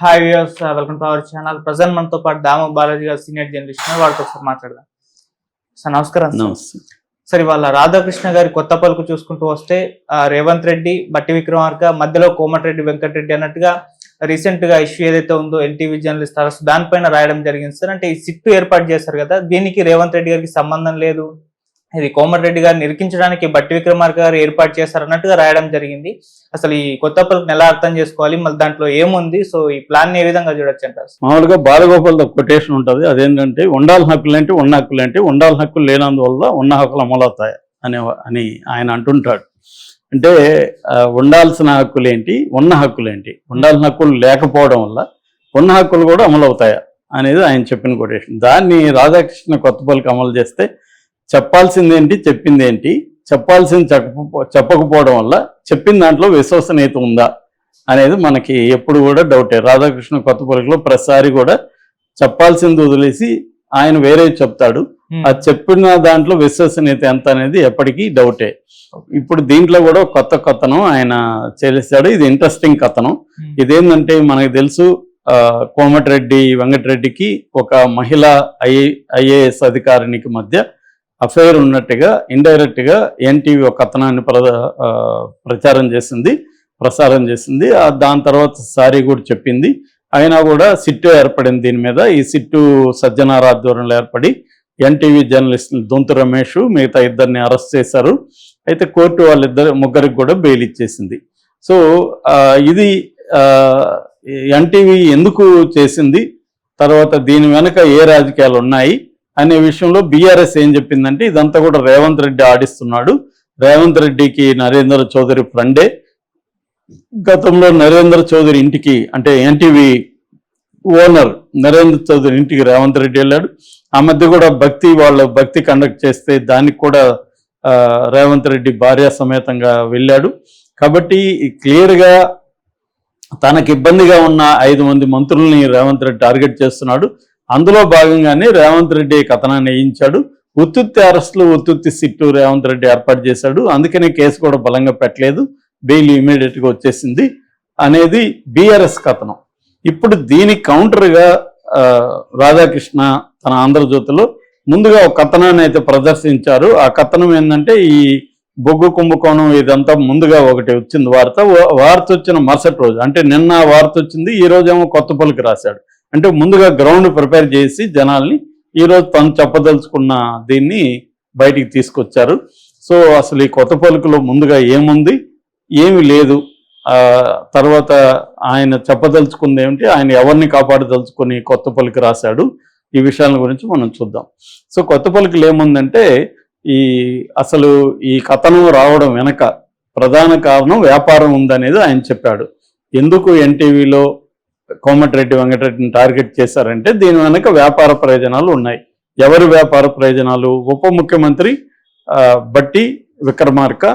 Hi viewers welcome to our channel present మనతో పాటు దామ బాలాజీ గారు సీనియర్ జర్నలిస్ట్. వాళ్ళతో ఒకసారి మాట్లాడదాం. సార్ నమస్కారం సార్. నమస్తే. సార్ ఇవాళ రాధాకృష్ణ గారి కొత్త పలుకు చూసుకుంటూ వస్తే రేవంత్ రెడ్డి బట్టి విక్రమార్క మధ్యలో కోమటిరెడ్డి వెంకటరెడ్డి అన్నట్టుగా రీసెంట్గా ఇష్యూ ఏదైతే ఉందో ఎన్టీవీ జర్నలిస్ట్ అరెస్ట్ దానిపైన రాయడం జరిగింది సార్. అంటే ఈ సిట్టు ఏర్పాటు చేశారు కదా దీనికి రేవంత్ రెడ్డి గారికి సంబంధం లేదు. ఇది కోమటిరెడ్డి గారిని ఇరికించడానికి బట్టి విక్రమార్క గారు ఏర్పాటు చేశారన్నట్టుగా రాయడం జరిగింది. అసలు ఈ కొత్త పలుకుని ఎలా అర్థం చేసుకోవాలి? మళ్ళీ దాంట్లో ఏముంది? సో ఈ ప్లాన్ ఏ విధంగా చూడొచ్చు అంటారు మామూలుగా బాలగోపాల్ కొటేషన్ ఉంటుంది. అదేంటంటే ఉండాల్సిన హక్కులు ఏంటి ఉన్న హక్కులు ఏంటి? ఉండాల్సిన హక్కులు లేనందువల్ల ఉన్న హక్కులు అమలవుతాయి అనే అని ఆయన అంటుంటాడు. అంటే ఉండాల్సిన హక్కులు ఏంటి ఉన్న హక్కులు ఏంటి? ఉండాల్సిన హక్కులు లేకపోవడం వల్ల ఉన్న హక్కులు కూడా అమలవుతాయా అనేది ఆయన చెప్పిన కొటేషన్ దాన్ని రాధాకృష్ణ కొత్త కొత్తపల్లికి అమలు చేస్తే చెప్పాల్సింది ఏంటి చెప్పింది ఏంటి చెప్పాల్సింది చెప్ప చెప్పకపోవడం వల్ల చెప్పిన దాంట్లో విశ్వసనీయత ఉందా అనేది మనకి ఎప్పుడు కూడా డౌటే. రాధాకృష్ణ కొత్తపల్లిలో ప్రతిసారి కూడా చెప్పాల్సింది వదిలేసి ఆయన వేరే చెప్తాడు. అది చెప్పిన దాంట్లో విశ్వసనీయత ఎంత అనేది ఎప్పటికీ డౌటే. ఇప్పుడు దీంట్లో కూడా కొత్త కథనం ఆయన చేస్తాడు ఇది ఇంట్రెస్టింగ్ కథనం. ఇదేంటంటే మనకు తెలుసు ఆ, కోమటిరెడ్డి వెంకటరెడ్డికి ఒక మహిళ ఐఏఎస్ అధికారినికి మధ్య అఫైర్ ఉన్నట్టుగా ఇండైరెక్ట్గా ఎన్టీవీ ఒక కథనాన్ని ప్ర ప్రచారం చేసింది ప్రసారం చేసింది. దాని తర్వాత సారీ కూడా చెప్పింది. అయినా కూడా సిట్టు ఏర్పడింది దీని మీద. ఈ సిట్టు సజ్జనార్ ఆధ్వర్యంలో ఏర్పడి ఎన్టీవీ జర్నలిస్ట్ దొంతు రమేష్ మిగతా ఇద్దరిని అరెస్ట్ చేశారు. అయితే కోర్టు వాళ్ళిద్దరు ముగ్గురికి కూడా బెయిల్ ఇచ్చేసింది. సో ఇది ఎన్టీవీ ఎందుకు చేసింది? తర్వాత దీని వెనుక ఏ రాజకీయాలు ఉన్నాయి? అనే విషయంలో బీఆర్ఎస్ ఏం చెప్పిందంటే ఇదంతా కూడా రేవంత్ రెడ్డి ఆడిస్తున్నాడు. రేవంత్ రెడ్డికి నరేంద్ర చౌదరి ఫ్రెండే. గతంలో నరేంద్ర చౌదరి ఇంటికి అంటే ఎన్టీవీ ఓనర్ నరేంద్ర చౌదరి ఇంటికి రేవంత్ రెడ్డి వెళ్ళాడు. ఆ మధ్య కూడా భక్తి వాళ్ళు భక్తి కండక్ట్ చేస్తే దానికి కూడా రేవంత్ రెడ్డి భార్య సమేతంగా వెళ్ళాడు. కాబట్టి క్లియర్గా తనకి ఇబ్బందిగా ఉన్న ఐదు మంది మంత్రుల్ని రేవంత్ రెడ్డి టార్గెట్ చేస్తున్నాడు. అందులో భాగంగానే రేవంత్ రెడ్డి కథనాన్ని వేయించాడు. ఉత్తుత్తి అరెస్టులు ఉత్తుత్తి సిట్టు రేవంత్ రెడ్డి ఏర్పాటు చేశాడు. అందుకనే కేసు కూడా బలంగా పెట్టలేదు. బెయిల్ ఇమీడియట్గా వచ్చేసింది అనేది బీఆర్ఎస్ కథనం. ఇప్పుడు దీని కౌంటర్గా రాధాకృష్ణ తన ఆంధ్రజ్యోతిలో ముందుగా ఒక కథనాన్ని అయితే ప్రదర్శించారు. ఆ కథనం ఏంటంటే ఈ బొగ్గు కుంభకోణం ఇదంతా ముందుగా ఒకటి వచ్చింది వార్త. వార్త వచ్చిన మరుసటి రోజు అంటే నిన్న వార్త వచ్చింది. ఈ రోజేమో కొత్త పలుకు రాశాడు. అంటే ముందుగా గ్రౌండ్ ప్రిపేర్ చేసి జనాల్ని ఈ రోజు తను చెప్పదలుచుకున్న దీన్ని బయటికి తీసుకొచ్చారు. సో అసలు ఈ కొత్త పలుకులో ముందుగా ఏముంది? ఏమి లేదు. తర్వాత ఆయన చెప్పదలుచుకుంది ఏమిటి? ఆయన ఎవరిని కాపాడదలుచుకొని కొత్త పలుకు రాశాడు? ఈ విషయాల గురించి మనం చూద్దాం. సో కొత్త పలుకులు ఏముందంటే ఈ అసలు ఈ కథనం రావడం వెనక ప్రధాన కారణం వ్యాపారం ఉందనేది ఆయన చెప్పాడు. ఎందుకు ఎన్టీవీలో కోమటిరెడ్డి వెంకటరెడ్డిని టార్గెట్ చేశారంటే దీని వెనక వ్యాపార ప్రయోజనాలు ఉన్నాయి. ఎవరి వ్యాపార ప్రయోజనాలు? ఉప ముఖ్యమంత్రి బట్టి విక్రమార్క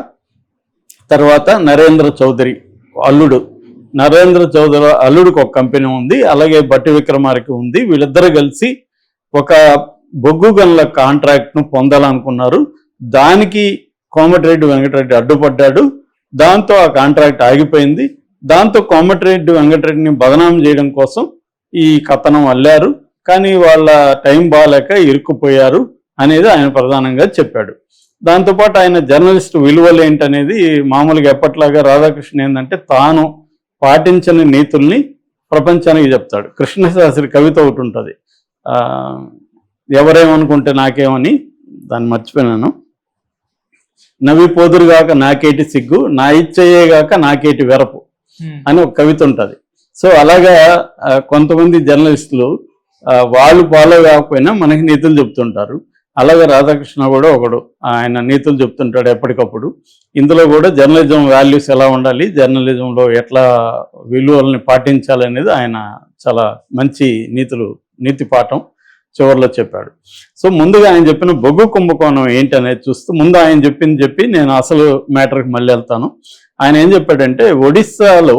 తర్వాత నరేంద్ర చౌదరి అల్లుడు. నరేంద్ర చౌదరి అల్లుడికి ఒక కంపెనీ ఉంది అలాగే బట్టి విక్రమార్క ఉంది. వీళ్ళిద్దరు కలిసి ఒక బొగ్గు గనుల కాంట్రాక్ట్ను పొందాలనుకున్నారు. దానికి కోమటిరెడ్డి వెంకటరెడ్డి అడ్డుపడ్డాడు. దాంతో ఆ కాంట్రాక్ట్ ఆగిపోయింది. దాంతో కోమటిరెడ్డి వెంకటరెడ్డిని బదనాం చేయడం కోసం ఈ కథనం అల్లారు. కానీ వాళ్ళ టైం బాగాలేక ఇరుక్కుపోయారు అనేది ఆయన ప్రధానంగా చెప్పాడు. దాంతోపాటు ఆయన జర్నలిస్ట్ విలువలు ఏంటనేది మామూలుగా ఎప్పట్లాగా రాధాకృష్ణ ఏంటంటే తాను పాటించని నీతుల్ని ప్రపంచానికి చెప్తాడు. కృష్ణశాస్త్రి కవిత ఒకటి ఉంటుంది. ఎవరేమనుకుంటే నాకేమని దాన్ని మర్చిపోయినాను. నవ్వి పోదురుగాక నాకేటి సిగ్గు నా ఇచ్చయ్యేగాక నాకేటి వెరపు. Hmm. అని ఒక కవిత ఉంటుంది. సో అలాగా కొంతమంది జర్నలిస్టులు వాళ్ళు ఫాలో కాకపోయినా మనకి నీతులు చెప్తుంటారు. అలాగే రాధాకృష్ణ కూడా ఒకడు ఆయన నీతులు చెప్తుంటాడు ఎప్పటికప్పుడు. ఇందులో కూడా జర్నలిజం వాల్యూస్ ఎలా ఉండాలి జర్నలిజంలో ఎట్లా విలువల్ని పాటించాలి అనేది ఆయన చాలా మంచి నీతులు నీతి పాఠం చివరిలో చెప్పాడు. సో ముందుగా ఆయన చెప్పిన బొగ్గు కుంభకోణం ఏంటి అనేది చూస్తూ ముందు ఆయన చెప్పింది చెప్పి నేను అసలు మ్యాటర్కి మళ్ళీ వెళ్తాను. ఆయన ఏం చెప్పాడంటే ఒడిస్సాలో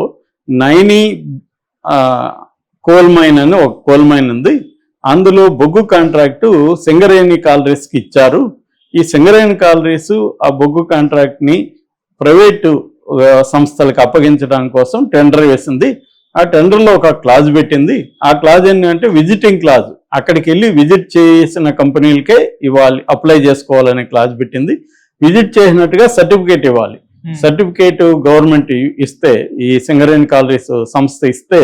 నైని కోల్ మైన్ అని ఒక కోల్ మైన్ ఉంది. అందులో బొగ్గు కాంట్రాక్టు సింగరేణి కాలరీస్కి ఇచ్చారు. ఈ సింగరేణి కాలరీస్ ఆ బొగ్గు కాంట్రాక్ట్ని ప్రైవేటు సంస్థలకు అప్పగించడం కోసం టెండర్ వేసింది. ఆ టెండర్లో ఒక క్లాజ్ పెట్టింది. ఆ క్లాజ్ ఏంటంటే విజిటింగ్ క్లాజ్. అక్కడికి వెళ్ళి విజిట్ చేసిన కంపెనీలకే ఇవ్వాలి అప్లై చేసుకోవాలనే క్లాజ్ పెట్టింది. విజిట్ చేసినట్టుగా సర్టిఫికేట్ ఇవ్వాలి. Hmm. సర్టిఫికేట్ గవర్నమెంట్ ఇస్తే ఈ సింగరేణి కాలరీస్ సంస్థ ఇస్తే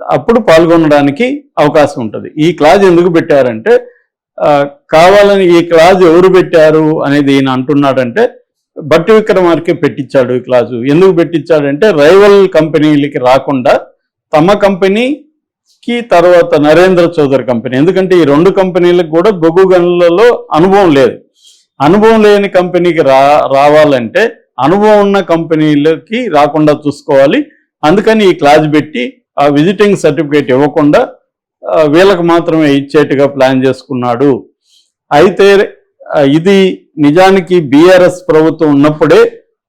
అప్పుడు పాల్గొనడానికి అవకాశం ఉంటుంది. ఈ క్లాజ్ ఎందుకు పెట్టారంటే కావాలని ఈ క్లాజ్ ఎవరు పెట్టారు అనేది ఈయన అంటున్నాడంటే బట్టి విక్రమార్కే పెట్టించాడు ఈ క్లాజు. ఎందుకు పెట్టించాడంటే రైవల్ కంపెనీలకి రాకుండా తమ కంపెనీకి తర్వాత నరేంద్ర చౌదరి కంపెనీ. ఎందుకంటే ఈ రెండు కంపెనీలకు కూడా బొగ్గు గనులలో అనుభవం లేదు. అనుభవం లేని కంపెనీకి రా రావాలంటే అనుభవం ఉన్న కంపెనీలకి రాకుండా చూసుకోవాలి. అందుకని ఈ క్లాజ్ పెట్టి ఆ విజిటింగ్ సర్టిఫికేట్ ఇవ్వకుండా వీళ్ళకు మాత్రమే ఇచ్చేట్టుగా ప్లాన్ చేసుకున్నాడు. అయితే ఇది నిజానికి బీఆర్ఎస్ ప్రభుత్వం ఉన్నప్పుడే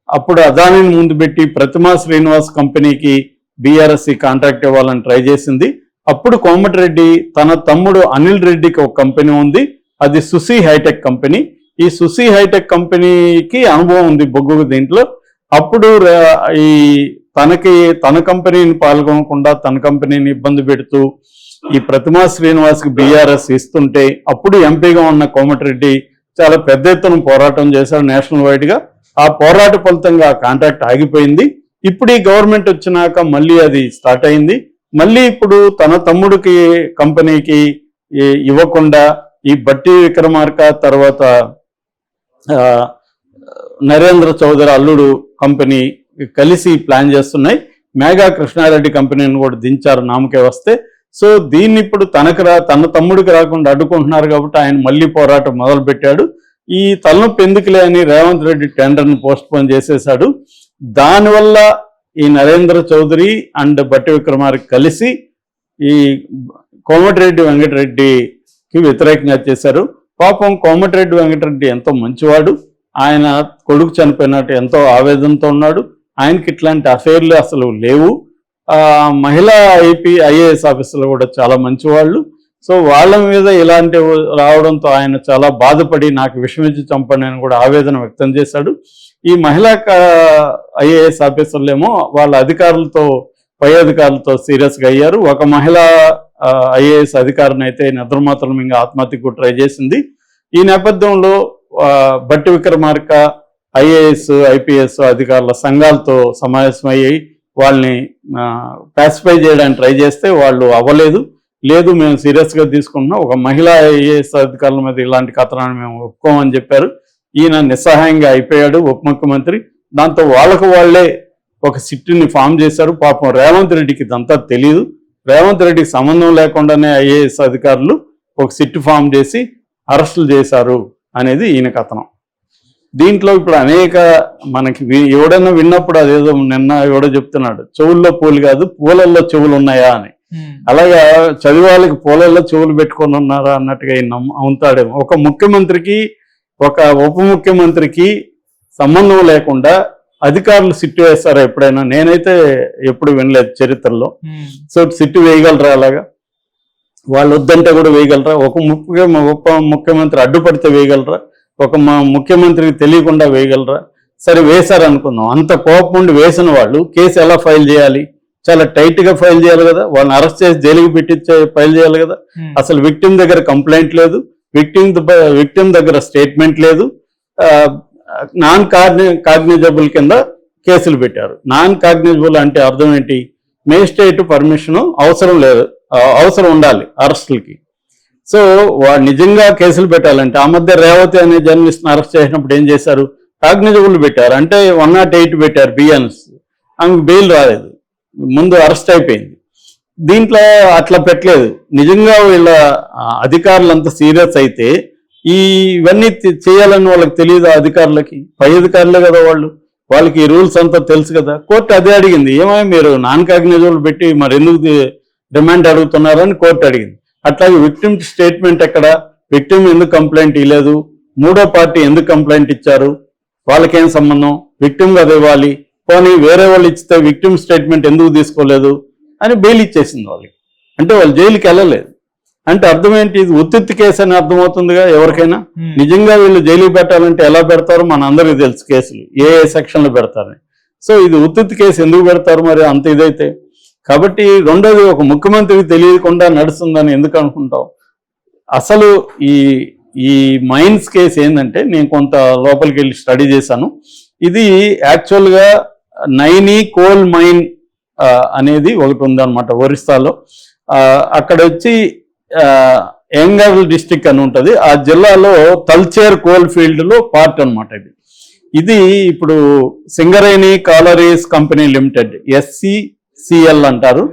అప్పుడు అదానిని ముందు పెట్టి ప్రతిమా శ్రీనివాస్ కంపెనీకి బీఆర్ఎస్ కాంట్రాక్ట్ ఇవ్వాలని ట్రై చేసింది. అప్పుడు కోమటిరెడ్డి తన తమ్ముడు అనిల్ రెడ్డికి ఒక కంపెనీ ఉంది. అది సుసి హైటెక్ కంపెనీ. ఈ సుసి హైటెక్ కంపెనీకి అనుభవం ఉంది బొగ్గు దీంట్లో. అప్పుడు ఈ తనకి తన కంపెనీని పాల్గొనకుండా తన కంపెనీని ఇబ్బంది పెడుతూ ఈ ప్రతిమా శ్రీనివాస్కి బీఆర్ఎస్ ఇస్తుంటే అప్పుడు ఎంపీగా ఉన్న కోమటిరెడ్డి చాలా పెద్ద ఎత్తున పోరాటం చేశాడు నేషనల్ వైడ్గా. ఆ పోరాట ఫలితంగా ఆ కాంట్రాక్ట్ ఆగిపోయింది. ఇప్పుడు ఈ గవర్నమెంట్ వచ్చినాక మళ్ళీ అది స్టార్ట్ అయింది. మళ్ళీ ఇప్పుడు తన తమ్ముడికి కంపెనీకి ఇవ్వకుండా ఈ బట్టి విక్రమార్క తర్వాత నరేంద్ర చౌదరి అల్లుడు కంపెనీ కలిసి ప్లాన్ చేస్తున్నాయి. మేఘా కృష్ణారెడ్డి కంపెనీని కూడా దించారు నామకే వస్తే. సో దీన్ని ఇప్పుడు తనకు రా తన తమ్ముడికి రాకుండా అడ్డుకుంటున్నారు కాబట్టి ఆయన మళ్ళీ పోరాటం మొదలుపెట్టాడు. ఈ తలనొప్పి ఎందుకులే అని రేవంత్ రెడ్డి టెండర్ను పోస్ట్పోన్ చేసేశాడు. దానివల్ల ఈ నరేంద్ర చౌదరి అండ్ బట్టి విక్రమారి కలిసి ఈ కోమటిరెడ్డి వెంకటరెడ్డికి వ్యతిరేకంగా చేశారు. పాపం కోమటిరెడ్డి వెంకటరెడ్డి ఎంతో మంచివాడు. ఆయన కొడుకు చనిపోయినట్టు ఎంతో ఆవేదనతో ఉన్నాడు. ఆయనకి ఇట్లాంటి అఫైర్లు అసలు లేవు. మహిళా ఐపీ ఐఏఎస్ ఆఫీసర్లు కూడా చాలా మంచివాళ్ళు. సో వాళ్ళ మీద ఇలాంటి రావడంతో ఆయన చాలా బాధపడి నాకు విషమించి చంపండి అని కూడా ఆవేదన వ్యక్తం చేశాడు. ఈ మహిళా ఐఏఎస్ ఆఫీసర్లేమో వాళ్ళ అధికారులతో పై అధికారులతో సీరియస్గా అయ్యారు. ఒక మహిళా ఐఏఎస్ అధికారిని అయితే నిద్రమాత్రం ఇంకా ఆత్మహత్యకు ట్రై చేసింది. ఈ నేపథ్యంలో భట్టి బట్టి విక్రమార్క ఐఏఎస్ ఐపీఎస్ అధికారుల సంఘాలతో సమావేశమయ్యి వాళ్ళని పాసిఫై చేయడానికి ట్రై చేస్తే వాళ్ళు అవ్వలేదు. లేదు మేము సీరియస్గా తీసుకుంటున్నాం. ఒక మహిళా ఐఏఎస్ అధికారుల మీద ఇలాంటి కథనాన్ని మేము ఒప్పుకోమని చెప్పారు. ఈయన నిస్సహాయంగా అయిపోయాడు ఉప ముఖ్యమంత్రి. దాంతో వాళ్ళకు వాళ్ళే ఒక సిట్టుని ఫామ్ చేశారు. పాపం రేవంత్ రెడ్డికి ఇదంతా తెలియదు రేవంత్ రెడ్డికి సంబంధం లేకుండానే ఐఏఎస్ అధికారులు ఒక సిట్టు ఫామ్ చేసి అరెస్టులు చేశారు అనేది ఈయన కథనం. దీంట్లో ఇప్పుడు అనేక మనకి ఎవడన్నా విన్నప్పుడు అదేదో నిన్న ఎవడో చెప్తున్నాడు చెవుల్లో పూలు కాదు పూలల్లో చెవులు ఉన్నాయా? అని. అలాగా చదివే వాళ్ళకి పూలల్లో చెవులు పెట్టుకొని ఉన్నారా అన్నట్టుగా నమ్ము- అవుతాడేమో. ఒక ముఖ్యమంత్రికి ఒక ఉప ముఖ్యమంత్రికి సంబంధం లేకుండా అధికారులు సిట్టు వేస్తారా ఎప్పుడైనా? నేనైతే ఎప్పుడు వినలేదు చరిత్రలో. సో సిట్టు వేయగలరా అలాగా? వాళ్ళు వద్దంటే కూడా వేయగలరా? ఒక ముఖ్య ఉప ముఖ్యమంత్రి అడ్డుపడితే వేయగలరా? ఒక మా ముఖ్యమంత్రికి తెలియకుండా వేయగలరా? సరే వేశారు అనుకుందాం అంత కోపం ఉండి వేసిన వాళ్ళు కేసు ఎలా ఫైల్ చేయాలి? చాలా టైట్గా ఫైల్ చేయాలి కదా? వాళ్ళని అరెస్ట్ చేసి జైలుకి పెట్టించే ఫైల్ చేయాలి కదా. అసలు విక్టిమ్ దగ్గర కంప్లైంట్ లేదు. విక్టిమ్ విక్టిమ్ దగ్గర స్టేట్మెంట్ లేదు. నాన్ కాగ్ని కాగ్నిజబుల్ కింద కేసులు పెట్టారు. నాన్ కాగ్నిజబుల్ అంటే అర్థం ఏంటి? మేజిస్ట్రేట్ పర్మిషన్ అవసరం లేదు అవసరం ఉండాలి అరెస్టులకి. సో వాడు నిజంగా కేసులు పెట్టాలంటే ఆ మధ్య రేవతి అనే జర్నలిస్ట్ని అరెస్ట్ చేసినప్పుడు ఏం చేశారు? కాగ్నిజబుల్ పెట్టారు. అంటే వన్ నాట్ ఎయిట్ పెట్టారు బిఎన్స్ ఆమెకు బెయిల్ రాలేదు. ముందు అరెస్ట్ అయిపోయింది. దీంట్లో అట్లా పెట్టలేదు. నిజంగా వీళ్ళ అధికారులంతా అధికారులు అంత సీరియస్ అయితే ఈ ఇవన్నీ చేయాలని వాళ్ళకి తెలియదు అధికారులకి? పై అధికారులే కదా వాళ్ళు. వాళ్ళకి ఈ రూల్స్ అంతా తెలుసు కదా. కోర్టు అదే అడిగింది. ఏమైనా మీరు నాన్ కాగ్నిజబుల్ పెట్టి మరి ఎందుకు డిమాండ్ అడుగుతున్నారని కోర్టు అడిగింది. అట్లాగే విక్టిమ్ స్టేట్మెంట్ ఎక్కడ? విక్టిమ్ ఎందుకు కంప్లైంట్ ఇవ్వలేదు మూడో పార్టీ ఎందుకు కంప్లైంట్ ఇచ్చారు? వాళ్ళకేం సంబంధం? విక్టిమ్ కదా ఇవ్వాలి. పోనీ వేరే వాళ్ళు ఇచ్చితే విక్టిమ్ స్టేట్మెంట్ ఎందుకు తీసుకోలేదు? అని బెయిల్ ఇచ్చేసింది వాళ్ళకి. అంటే వాళ్ళు జైలుకి వెళ్ళలేదు అంటే అర్థం ఏంటి ఇది ఉత్తిత్తి కేసు అని అర్థమవుతుందిగా ఎవరికైనా. నిజంగా వీళ్ళు జైలుకి పెట్టాలంటే ఎలా పెడతారో మన అందరికీ తెలుసు కేసులు. ఏ ఏ సెక్షన్లో పెడతారని. సో ఇది ఉత్తిత్తి కేసు ఎందుకు పెడతారు మరి? అంత ఇదైతే. కాబట్టి రెండోది ఒక ముఖ్యమంత్రికి తెలియకుండా నడుస్తుందని ఎందుకు అనుకుంటాం అసలు ఈ ఈ మైన్స్ కేసు ఏంటంటే నేను కొంత లోపలికి వెళ్ళి స్టడీ చేశాను. ఇది యాక్చువల్గా నైని కోల్ మైన్ అనేది ఒకటి ఉందన్నమాట ఒరిస్సాలో. అక్కడ వచ్చి యంగర్ డిస్టిక్ అని ఉంటుంది. ఆ జిల్లాలో తల్చేర్ కోల్ ఫీల్డ్లో పార్ట్ అనమాట ఇది. ఇది ఇప్పుడు Singareni collieries company limited SCCL అంటారు.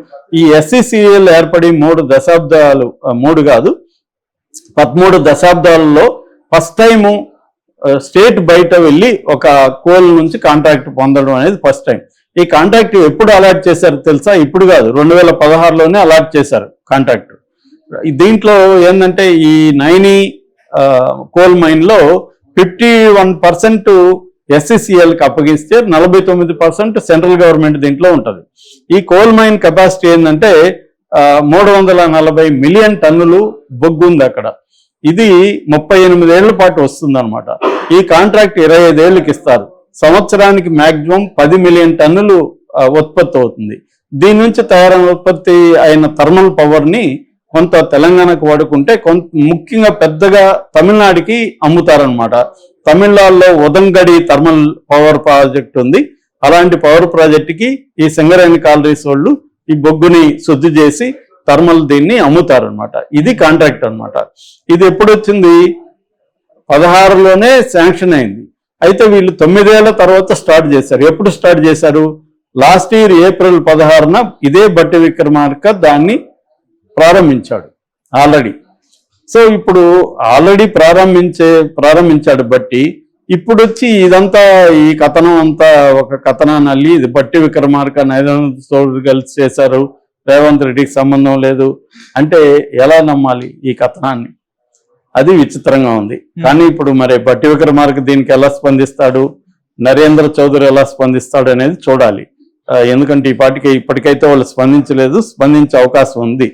ఈ ఎస్సిసిఎల్ ఏర్పడి మూడు దశాబ్దాలు మూడు కాదు పదమూడు దశాబ్దాలలో ఫస్ట్ టైము స్టేట్ బయట వెళ్ళి ఒక కోల్ నుంచి కాంట్రాక్ట్ పొందడం అనేది ఫస్ట్ టైం. ఈ కాంట్రాక్ట్ ఎప్పుడు అలాట్ చేశారు తెలుసా? ఇప్పుడు కాదు రెండు వేల పదహారులోనే అలాట్ చేశారు కాంట్రాక్ట్. దీంట్లో ఏంటంటే ఈ నైని కోల్ మైన్లో ఫిఫ్టీ వన్ పర్సెంట్ ఎస్ఎస్సిఎల్కి అప్పగిస్తే నలభై తొమ్మిది పర్సెంట్ సెంట్రల్ గవర్నమెంట్ దీంట్లో ఉంటుంది. ఈ కోల్ మైన్ కెపాసిటీ ఏంటంటే మూడు వందల నలభై మిలియన్ టన్నులు బొగ్గు ఉంది అక్కడ. ఇది ముప్పై ఎనిమిది ఏళ్ళ పాటు వస్తుందన్నమాట. ఈ కాంట్రాక్ట్ ఇరవై ఐదేళ్ళకి ఇస్తారు. సంవత్సరానికి మ్యాక్సిమం పది మిలియన్ టన్నులు ఉత్పత్తి అవుతుంది. దీని నుంచి తయారైన ఉత్పత్తి అయిన థర్మల్ పవర్ని కొంత తెలంగాణకు వాడుకుంటే కొంత ముఖ్యంగా పెద్దగా తమిళనాడుకి అమ్ముతారనమాట తమిళనాడులో ఉదంగడి థర్మల్ పవర్ ప్రాజెక్ట్ ఉంది. అలాంటి పవర్ ప్రాజెక్ట్కి ఈ సింగరేణి కాలరీస్ వాళ్ళు ఈ బొగ్గుని శుద్ధి చేసి థర్మల్ దీన్ని అమ్ముతారనమాట ఇది కాంట్రాక్ట్ అన్నమాట. ఇది ఎప్పుడు వచ్చింది పదహారులోనే శాంక్షన్ అయింది. అయితే వీళ్ళు తొమ్మిదేళ్ళ తర్వాత స్టార్ట్ చేశారు. ఎప్పుడు స్టార్ట్ చేశారు? లాస్ట్ ఇయర్ ఏప్రిల్ పదహారున ఇదే బట్టి విక్రమార్క దాన్ని ప్రారంభించాడు ఆల్రెడీ. సో ఇప్పుడు ఆల్రెడీ ప్రారంభించే ప్రారంభించాడు బట్టి ఇప్పుడు వచ్చి ఇదంతా ఈ కథనం అంతా ఒక కథనాన్ని అల్లి ఇది బట్టి విక్రమార్క చౌదరి కలిసి చేశారు. రేవంత్ రెడ్డికి సంబంధం లేదు. అంటే ఎలా నమ్మాలి ఈ కథనాన్ని? అది విచిత్రంగా ఉంది. కానీ ఇప్పుడు మరి బట్టి విక్రమార్క దీనికి ఎలా స్పందిస్తాడు? నరేంద్ర చౌదరి ఎలా స్పందిస్తాడు అనేది చూడాలి. ఎందుకంటే ఈ పాటికి ఇప్పటికైతే వాళ్ళు స్పందించలేదు. స్పందించే అవకాశం ఉంది.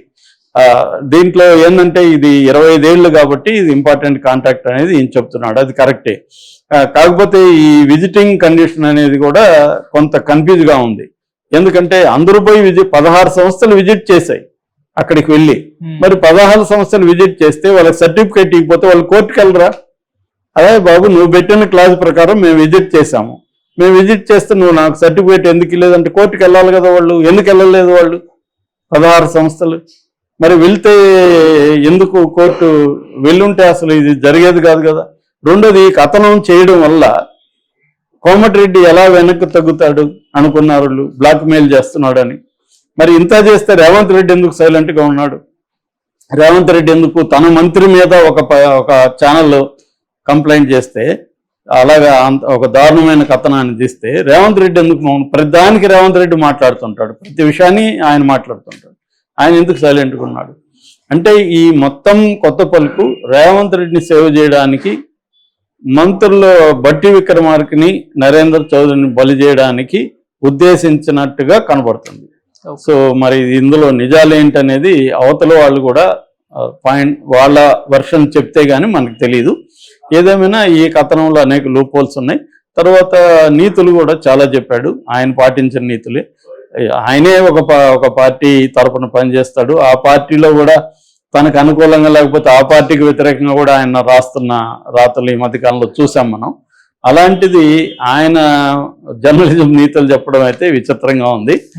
దీంట్లో ఏంటంటే ఇది ఇరవై ఐదేళ్ళు కాబట్టి ఇది ఇంపార్టెంట్ కాంటాక్ట్ అనేది ఈయన చెప్తున్నాడు. అది కరెక్టే. కాకపోతే ఈ విజిటింగ్ కండిషన్ అనేది కూడా కొంత కన్ఫ్యూజ్గా ఉంది. ఎందుకంటే అందరూ పోయి విజిట్ పదహారు సంస్థలు విజిట్ చేశాయి అక్కడికి వెళ్ళి. మరి పదహారు సంస్థలు విజిట్ చేస్తే వాళ్ళకి సర్టిఫికేట్ ఇవ్వకపోతే వాళ్ళు కోర్టుకు వెళ్ళరా? అదే బాబు నువ్వు పెట్టిన క్లాస్ ప్రకారం మేము విజిట్ చేశాము. మేము విజిట్ చేస్తే నువ్వు నాకు సర్టిఫికేట్ ఎందుకు ఇవ్వలేదంటే కోర్టుకు వెళ్ళాలి కదా వాళ్ళు. ఎందుకు వెళ్ళలేదు వాళ్ళు? పదహారు సంస్థలు. మరి వెళ్తే ఎందుకు కోర్టు వెళ్ళుంటే అసలు ఇది జరిగేది కాదు కదా? రెండోది కథనం చేయడం వల్ల కోమటిరెడ్డి ఎలా వెనక్కి తగ్గుతాడు అనుకున్నారు బ్లాక్ మెయిల్ చేస్తున్నాడని. మరి ఇంత చేస్తే రేవంత్ రెడ్డి ఎందుకు సైలెంట్గా ఉన్నాడు? రేవంత్ రెడ్డి ఎందుకు తన మంత్రి మీద ఒక ఒక ఛానల్లో కంప్లైంట్ చేస్తే అలాగా అంత ఒక దారుణమైన కథనాన్ని తీస్తే రేవంత్ రెడ్డి ఎందుకు మౌనం? ప్రతి దానికి రేవంత్ రెడ్డి మాట్లాడుతుంటాడు ప్రతి విషయాన్ని ఆయన మాట్లాడుతుంటాడు. ఆయన ఎందుకు సైలెంట్గా ఉన్నాడు? అంటే ఈ మొత్తం కొత్త పలుకు రేవంత్ రెడ్డిని సేవ్ చేయడానికి మంత్రులు బట్టి విక్రమార్కని నరేంద్ర చౌదరిని బలి చేయడానికి ఉద్దేశించినట్టుగా కనబడుతుంది. సో మరి ఇందులో నిజాలు ఏంటనేది అవతల వాళ్ళు కూడా పాయింట్ వాళ్ళ వర్షన్ చెప్తే గానీ మనకు తెలియదు ఏదేమైనా ఈ కథనంలో అనేక లూప్ హోల్స్ ఉన్నాయి. తర్వాత నీతులు కూడా చాలా చెప్పాడు. ఆయన పాటించిన నీతులే. ఆయనే ఒక ఒక పార్టీ తరపున పనిచేస్తాడు. ఆ పార్టీలో కూడా తనకు అనుకూలంగా లేకపోతే ఆ పార్టీకి వ్యతిరేకంగా కూడా ఆయన రాస్తున్న రాతలు ఈ మధ్యకాలంలో చూసాం మనం. అలాంటిది ఆయన జర్నలిజం నీతులు చెప్పడం అయితే విచిత్రంగా ఉంది.